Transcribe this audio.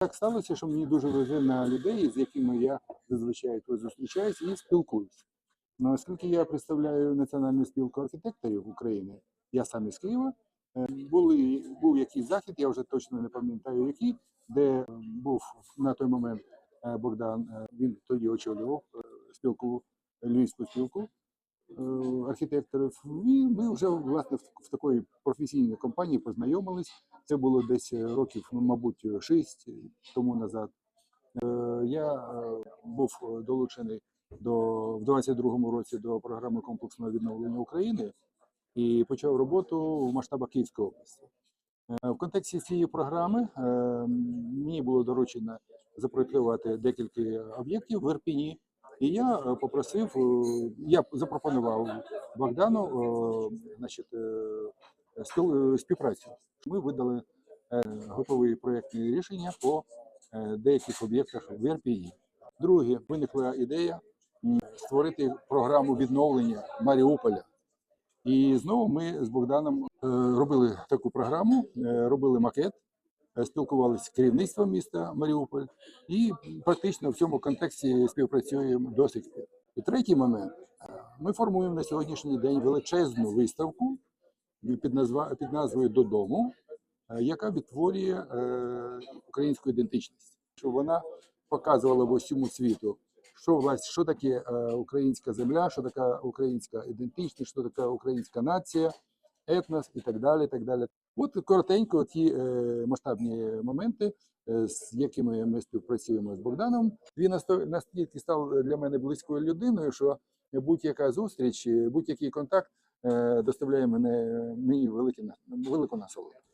Так сталося, що мені дуже на людей, з якими я зазвичай тут зустрічаюся і спілкуюся. Ну, оскільки я представляю Національну спілку архітекторів України, я сам із Києва, е, були, був якийсь захід, я вже точно не пам'ятаю який, де був на той момент е, Богдан, е, він тоді очолював спілку, львівську спілку архітекторів. І ми вже власне в, такої професійній компанії познайомились. Це було десь е, років, ну, мабуть, шість тому назад. Е, Я е, був долучений до в 22-му році до програми комплексного відновлення України і почав роботу в масштабах Київської області. В контексті цієї програми мені було доручено запроектувати декілька об'єктів в Ірпіні. І я е, попросив, е, я запропонував Богдану е, значить, співпрацю. Ми видали готові проєктні рішення по деяких об'єктах в Ірпіні. Друге, виникла ідея створити програму відновлення Маріуполя. І знову ми з Богданом е, робили таку програму, е, робили макет, спілкувалися з керівництвом міста Маріуполь і практично в цьому контексті співпрацюємо до сих пір. І третій момент: Е, ми формуємо на сьогоднішній день величезну виставку під, назва, під назвою Додому, е, яка відтворює е, українську ідентичність, щоб вона показувала в усьому світу, що власне, що таке е, українська земля, що така українська ідентичність, що така українська нація, етнос і так далі. так далі. От коротенько ті е, масштабні моменти, е, з якими ми співпрацюємо з Богданом. Він настільки став для мене близькою людиною, що будь-яка зустріч, будь-який контакт е, доставляє мене мені велику насолоду.